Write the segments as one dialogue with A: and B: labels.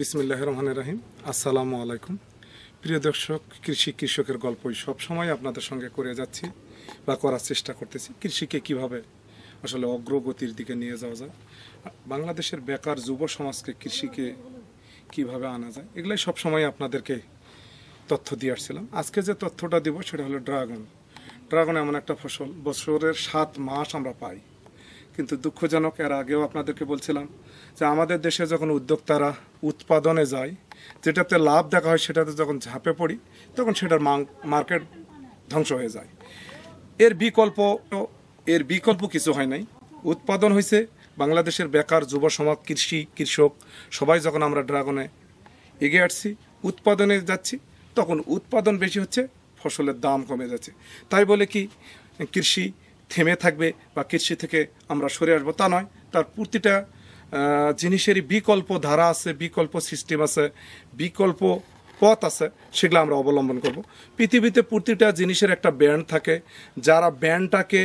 A: বিসমিল্লাহ রহমান রাহিম। আসসালামু আলাইকুম। প্রিয় দর্শক, কৃষি কৃষকের গল্পই সবসময় আপনাদের সঙ্গে করে যাচ্ছি বা করার চেষ্টা করতেছি। কৃষিকে কীভাবে আসলে অগ্রগতির দিকে নিয়ে যাওয়া যায়, বাংলাদেশের বেকার যুব সমাজকে কৃষিকে কীভাবে আনা যায়, এগুলাই সবসময় আপনাদেরকে তথ্য দিয়ে আসছিলাম। আজকে যে তথ্যটা দিব সেটা হলো ড্রাগন। ড্রাগন এমন একটা ফসল, বছরের সাত মাস আমরা পাই, কিন্তু দুঃখজনক, এর আগেও আপনাদেরকে বলছিলাম যে আমাদের দেশে যখন উদ্যোক্তারা উৎপাদনে যায়, যেটাতে লাভ দেখা হয় সেটাতে যখন ঝাঁপে পড়ি, তখন সেটার মার্কেট ধ্বংস হয়ে যায়। এর বিকল্প এর বিকল্প কিছু হয় নাই। উৎপাদন হয়েছে বাংলাদেশের বেকার যুব সমাজ, কৃষি, কৃষক, সবাই যখন আমরা ড্রাগনে এগিয়ে আসছি, উৎপাদনে যাচ্ছি, তখন উৎপাদন বেশি হচ্ছে, ফসলের দাম কমে যাচ্ছে। তাই বলে কি, কৃষি থেমে থাকবে বা কৃষি থেকে আমরা সরে আসব তা নয়, তার প্রতিটা জিনিসেরই বিকল্প ধারা আছে, বিকল্প সিস্টেম আছে, বিকল্প পথ আছে, সেগুলো আমরা অবলম্বন করব। পৃথিবীতে প্রতিটা জিনিসের একটা ব্যান্ড থাকে। যারা ব্যান্ডটাকে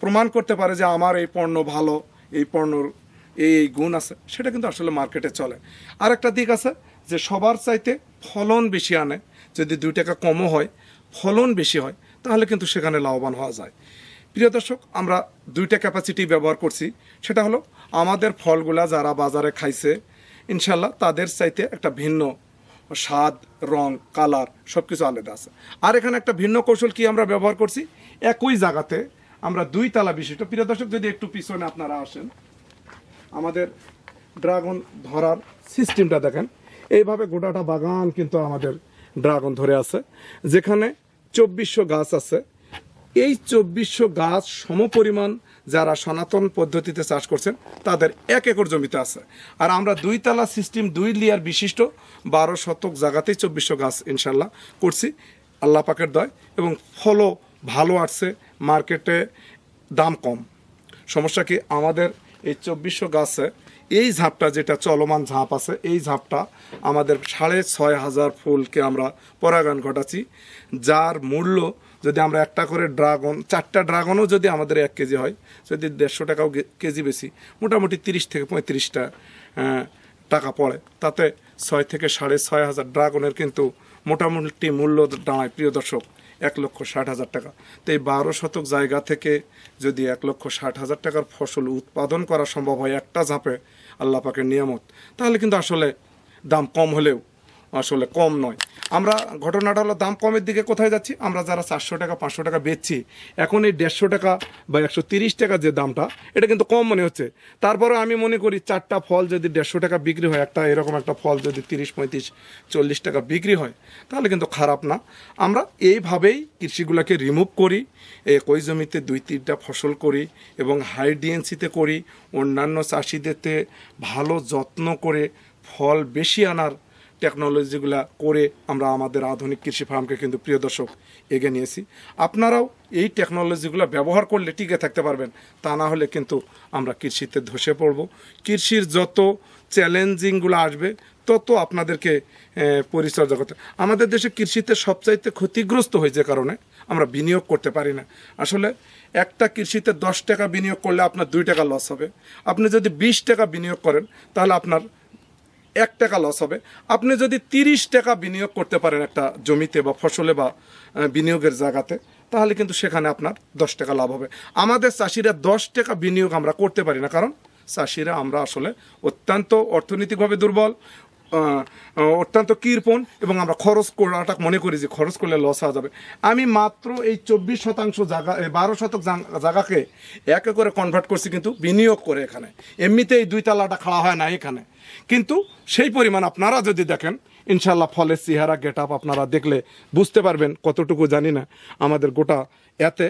A: প্রমাণ করতে পারে যে আমার এই পণ্য ভালো, এই পণ্যর এই এই গুণ আছে, সেটা কিন্তু আসলে মার্কেটে চলে। আর একটা দিক আছে যে সবার চাইতে ফলন বেশি আনে। যদি দুই টাকা কমও হয়, ফলন বেশি হয়, তাহলে কিন্তু সেখানে লাভবান হওয়া যায়। প্রিয় দর্শক, আমরা দুইটা ক্যাপাসিটি ব্যবহার করছি। সেটা হলো আমাদের ফলগুলা যারা বাজারে খাইছে, ইনশাল্লাহ তাদের চাইতে একটা ভিন্ন স্বাদ, রং, কালার সব কিছু আলাদা আছে। আর এখানে একটা ভিন্ন কৌশল কি আমরা ব্যবহার করছি? একই জায়গাতে আমরা দুই তালা বিশিষ্ট, প্রিয় দর্শক, যদি একটু পিছনে আপনারা আসেন, আমাদের ড্রাগন ধরার সিস্টেমটা দেখেন। এইভাবে গোটাটা বাগান কিন্তু আমাদের ড্রাগন ধরে আছে, যেখানে চব্বিশশো গাছ আছে। এই চব্বিশশো গাছ সমপরিমাণ যারা সনাতন পদ্ধতিতে চাষ করছেন, তাদের এক একর জমিতে আছে। আর আমরা দুই তালা সিস্টেম দুই লেয়ার বিশিষ্ট বারো শতক জায়গাতেই চব্বিশশো গাছ ইনশাল্লাহ করছি। আল্লাহ পাকের দয় এবং ফলও ভালো আসছে, মার্কেটে দাম কম। সমস্যা কি? আমাদের এই চব্বিশশো গাছে এই ঝাঁপটা যেটা চলমান ঝাঁপ আছে, এই ঝাঁপটা আমাদের সাড়ে ছয় হাজার ফুলকে আমরা পরাগায়ন ঘটাচ্ছি, যার মূল্য যদি আমরা একটা করে ড্রাগন, চারটা ড্রাগনও যদি আমাদের এক কেজি হয়, যদি দেড়শো টাকাও কেজি বেশি, মোটামুটি তিরিশ থেকে পঁয়ত্রিশটা টাকা পড়ে। তাতে ছয় থেকে সাড়ে ছয় হাজার ড্রাগনের কিন্তু মোটামুটি মূল্য দাঁড়ায়, প্রিয় দর্শক, এক লক্ষ ষাট হাজার টাকা। তো এই বারো শতক জায়গা থেকে যদি এক লক্ষ ষাট হাজার টাকার ফসল উৎপাদন করা সম্ভব হয় একটা ঝাঁপে, আল্লাহ পাকের নিয়ামত, তাহলে কিন্তু আসলে দাম কম হলেও আসলে কম নয়। আমরা ঘটনাটা হলো দাম কমের দিকে কোথায় যাচ্ছি? আমরা যারা চারশো টাকা, পাঁচশো টাকা বেচছি, এখন এই দেড়শো টাকা বা একশো তিরিশ টাকা যে দামটা, এটা কিন্তু কম মনে হচ্ছে। তারপরে আমি মনে করি চারটা ফল যদি দেড়শো টাকা বিক্রি হয়, একটা এরকম একটা ফল যদি তিরিশ, পঁয়ত্রিশ, চল্লিশ টাকা বিক্রি হয়, তাহলে কিন্তু খারাপ না। আমরা এইভাবেই কৃষিগুলোকে রিমুভ করি, একই জমিতে দুই, তিনটা ফসল করি এবং হাই করি, অন্যান্য চাষিদেরতে ভালো যত্ন করে ফল বেশি আনার টেকনোলজিগুলা করে আমরা আমাদের আধুনিক কৃষি ফার্মকে কিন্তু প্রিয় দর্শক এগিয়ে নিয়েছি। আপনারাও এই টেকনোলজিগুলো ব্যবহার করলে টিকে থাকতে পারবেন, তা না হলে কিন্তু আমরা কৃষিতে ধসে পড়ব। কৃষির যত চ্যালেঞ্জিংগুলো আসবে, তত আপনাদেরকে পরিচর্যা করতে আমাদের দেশে কৃষিতে সবচাইতে ক্ষতিগ্রস্ত হয়েছে যে কারণে আমরা বিনিয়োগ করতে পারি না। আসলে একটা কৃষিতে দশ টাকা বিনিয়োগ করলে আপনার দুই টাকা লস হবে। আপনি যদি বিশ টাকা বিনিয়োগ করেন, তাহলে আপনার এক টাকা লস হবে। আপনি যদি তিরিশ টাকা বিনিয়োগ করতে পারেন একটা জমিতে বা ফসলে বা বিনিয়োগের জায়গাতে, তাহলে কিন্তু সেখানে আপনার দশ টাকা লাভ হবে। আমাদের চাষিরা দশ টাকা বিনিয়োগ আমরা করতে পারি না। কারণ চাষিরা আমরা আসলে অত্যন্ত অর্থনৈতিকভাবে দুর্বল অত্যন্ত কৃপণ এবং আমরা খরচ করাটা মনে করি যে খরচ করলে লস হওয়া যাবে। আমি মাত্র এই চব্বিশ শতাংশ জায়গা বারো শতক জায়গাকে একে করে কনভার্ট করছি কিন্তু বিনিয়োগ করে এখানে। এমনিতে এই দুই তালাটা খাওয়া হয় না এখানে। কিন্তু সেই পরিমাণ আপনারা যদি দেখেন ইনশাল্লাহ ফলের চেহারা গেট আপ আপনারা দেখলে বুঝতে পারবেন, কতটুকু জানি না। আমাদের গোটা এতে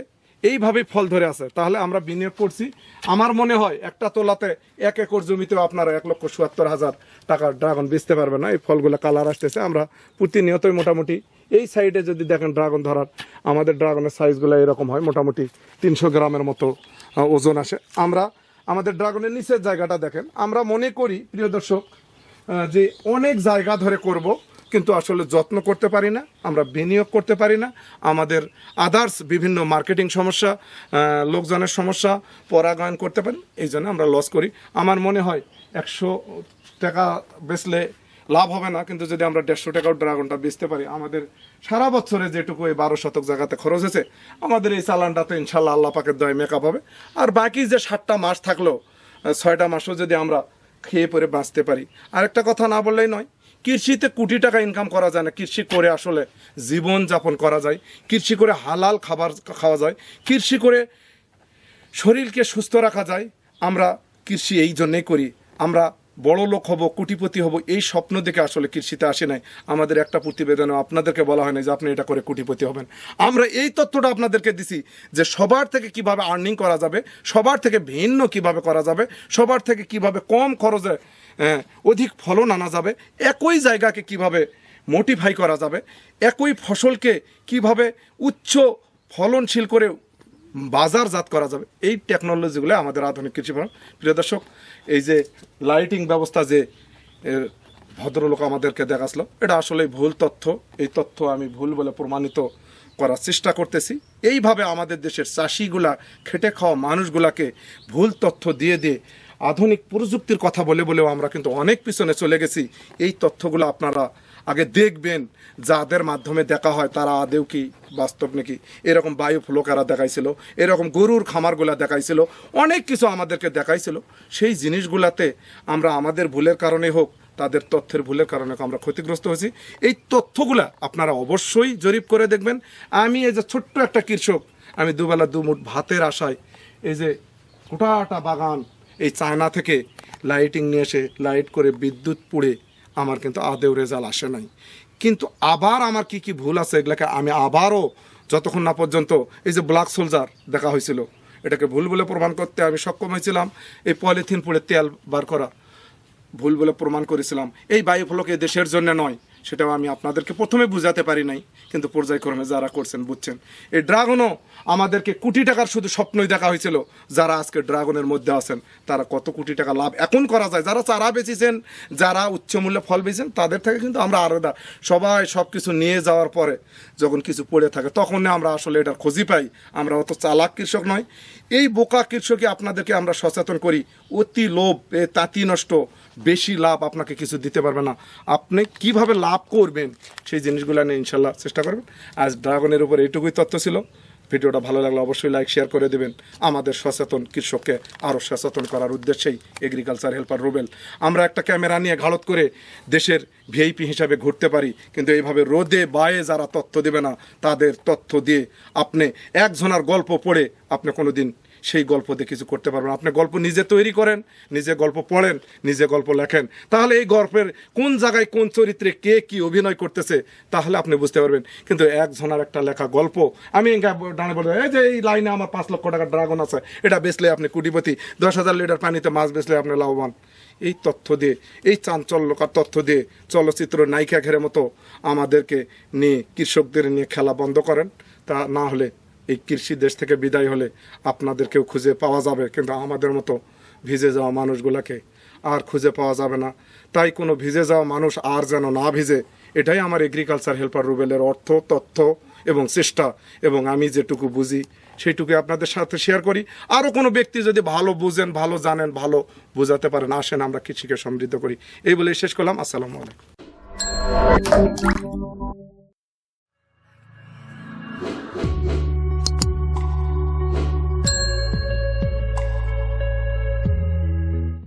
A: এইভাবেই ফল ধরে আছে। তাহলে আমরা বিনিয়োগ করছি। আমার মনে হয় একটা তোলাতে এক একর জমিতেও আপনারা এক লক্ষ চুয়াত্তর হাজার টাকার ড্রাগন বেচতে পারবেন না। এই ফলগুলো কালার আসতেছে। আমরা প্রতিনিয়তই মোটামুটি এই সাইডে যদি দেখেন ড্রাগন ধরার, আমাদের ড্রাগনের সাইজগুলো এরকম হয়। মোটামুটি তিনশো গ্রামের মতো ওজন আসে। আমরা আমাদের ড্রাগনের নিচের জায়গাটা দেখেন। আমরা মনে করি, প্রিয় দর্শক যে অনেক জায়গা ধরে করব। কিন্তু আসলে যত্ন করতে পারি না, আমরা বিনিয়োগ করতে পারি না। আমাদের আদার্স বিভিন্ন মার্কেটিং সমস্যা লোকজনের সমস্যা পরাগায়ন করতে পারি, এই জন্য আমরা লস করি। আমার মনে হয় একশো টাকা বেচলে লাভ হবে না, কিন্তু যদি আমরা দেড়শো টাকার ড্রাগনটা বেচতে পারি, আমাদের সারা বছরে যেটুকু এই বারো শতক জায়গাতে খরচ হয়েছে, আমাদের এই চালানটাতে ইনশাল্লাহ আল্লাহ পাকের দয় মেকআপ হবে। আর বাকি যে সাতটা মাস থাকল ছয়টা মাসও যদি আমরা খেয়ে পরে বাঁচতে পারি, আরেকটা কথা না বললেই নয় কৃষিতে কোটি টাকা ইনকাম করা যায় না। কৃষি করে আসলে জীবন যাপন করা যায়। কৃষি করে হালাল খাবার খাওয়া যায়। কৃষি করে শরীরকে সুস্থ রাখা যায়। আমরা কৃষি এই জন্যেই করি। আমরা বড় লোক হব, কোটিপতি হব, এই স্বপ্ন দেখে আসলে কৃষিতে আসে নাই। আমাদের একটা প্রতিবেদনে আপনাদেরকে বলা হয় না যে আপনি এটা করে কোটিপতি হবেন। আমরা এই তথ্যটা আপনাদেরকে দিছি যে সবার থেকে কীভাবে আর্নিং করা যাবে, সবার থেকে ভিন্ন কীভাবে করা যাবে, সবার থেকে কীভাবে কম খরচে অধিক ফলন আনা যাবে। একই জায়গাকে কীভাবে মোটিফাই করা যাবে, একই ফসলকে কীভাবে উচ্চ ফলনশীল করে বাজারজাত করা যাবে, এই টেকনোলজিগুলো আমাদের আধুনিক কৃষি প্রিয় দর্শক, এই যে লাইটিং ব্যবস্থা যে ভদ্রলোক আমাদেরকে দেখাসলো, এটা আসলে ভুল তথ্য। এই তথ্য আমি ভুল বলে প্রমাণিত করার চেষ্টা করতেছি। এইভাবে আমাদের দেশের চাষিগুলা, খেটে খাওয়া মানুষগুলাকে ভুল তথ্য দিয়ে দিয়ে আধুনিক প্রযুক্তির কথা বলে বলেও আমরা কিন্তু অনেক পিছনে চলে গেছি। এই তথ্যগুলো আপনারা আগে দেখবেন, যাদের মাধ্যমে দেখা হয় তারা আদেও কি বাস্তব নাকি? এরকম বায়ু ফ্লোকারা দেখাইছিল, এরকম গরুর খামারগুলা দেখাইছিল, অনেক কিছু আমাদেরকে দেখাইছিল। সেই জিনিসগুলাতে আমরা আমাদের ভুলের কারণে হোক, তাদের তথ্যের ভুলের কারণে আমরা ক্ষতিগ্রস্ত হয়েছি। এই তথ্যগুলা আপনারা অবশ্যই জরিপ করে দেখবেন। আমি এই যে ছোট্ট একটা কৃষক, আমি দুবেলা দুমুঠ ভাতের আশায় এই যে গোটাটা বাগান এই চায়না থেকে লাইটিং নিয়ে এসে লাইট করে বিদ্যুৎ পুড়ে আমার কিন্তু আদেও রেজাল্ট আসে নাই। কিন্তু আবার আমার কি কি ভুল আছে এগুলাকে আমি আবারও যতক্ষণ না পর্যন্ত এই যে ব্ল্যাক সোলজার দেখা হয়েছিল, এটাকে ভুল বলে প্রমাণ করতে আমি সক্ষম হয়েছিলাম, এই পলিথিন পুড়ে তেল বার করা ভুল বলে প্রমাণ করেছিলাম। এই বায়ুফলক এ দেশের জন্য নয় সেটাও আমি আপনাদেরকে প্রথমে বুঝাতে পারি নাই, কিন্তু পর্যায়ক্রমে যারা করছেন বুঝছেন। এই ড্রাগনও আমাদেরকে কোটি টাকার শুধু স্বপ্নই দেখা হয়েছিল, যারা আজকে ড্রাগনের মধ্যে আছেন, তারা কত কোটি টাকা লাভ এখন করা যায়। যারা চারা বেচেছেন, যারা উচ্চ মূল্যে ফল বেচেছেন, তাদের থেকে কিন্তু আমরা আলাদা সবাই সব কিছু নিয়ে যাওয়ার পরে যখন কিছু পড়ে থাকে তখন আমরা আসলে এটার খোঁজি পাই। আমরা অত চালাক কৃষক নয়। এই বোকা কৃষকই আপনাদেরকে আমরা সচেতন করি অতি লোভ তাঁতি নষ্ট, বেশি লাভ আপনাকে কিছু দিতে পারবে না। আপনি কীভাবে লাভ করবেন সেই জিনিসগুলো নিয়ে ইনশাল্লাহ চেষ্টা করবেন। আজ ড্রাগনের উপর এইটুকুই তথ্য ছিল। ভিডিওটা ভালো লাগলে অবশ্যই লাইক, শেয়ার করে দেবেন। আমাদের সচেতন কৃষককে আরও সচেতন করার উদ্দেশ্যেই এগ্রিকালচার হেল্পার রুবেল। আমরা একটা ক্যামেরা নিয়ে ঘালত করে দেশের ভিআইপি হিসাবে ঘুরতে পারি, কিন্তু এইভাবে রোদে বায়ে যারা তথ্য দেবে না, তাদের তথ্য দিয়ে আপনি একজনার গল্প পড়ে আপনি কোনো দিন সেই গল্প দিয়ে কিছু করতে পারবেন। আপনি গল্প নিজে তৈরি করেন, নিজে গল্প পড়েন, নিজে গল্প লেখেন। তাহলে এই গল্পের কোন জায়গায় কোন চরিত্রে কে কি অভিনয় করতেছে, তাহলে আপনি বুঝতে পারবেন। কিন্তু একজনের একটা লেখা গল্প, আমি ডানে বলব এই যে এই লাইনে আমার পাঁচ লক্ষ টাকা ড্রাগন আছে, এটা বেচলে আপনি কোটিপতি, দশ হাজার লিটার পানিতে মাছ বেচলে আপনি লাভবান। এই তথ্য দিয়ে, এই চাঞ্চল্যকার তথ্য দিয়ে চলচ্চিত্র নায়িকা ঘেরে মতো আমাদেরকে নিয়ে, কৃষকদের নিয়ে খেলা বন্ধ করেন। তা না হলে এই কৃষি দেশ থেকে বিদায় হলে আপনাদেরকেও খুঁজে পাওয়া যাবে, কিন্তু আমাদের মতো ভিজে যাওয়া মানুষগুলোকে আর খুঁজে পাওয়া যাবে না। তাই কোনো ভিজে যাওয়া মানুষ আর যেন না ভিজে, এটাই আমার এগ্রিকালচার হেল্পার রুবেলের অর্থ, তথ্য এবং চেষ্টা। এবং আমি যেটুকু বুঝি সেইটুকু আপনাদের সাথে শেয়ার করি। আরও কোনো ব্যক্তি যদি ভালো বুঝেন, ভালো জানেন, ভালো বোঝাতে পারেন, আসেন আমরা কৃষিকে সমৃদ্ধ করি। এই বলে শেষ করলাম। আসসালামু আলাইকুম।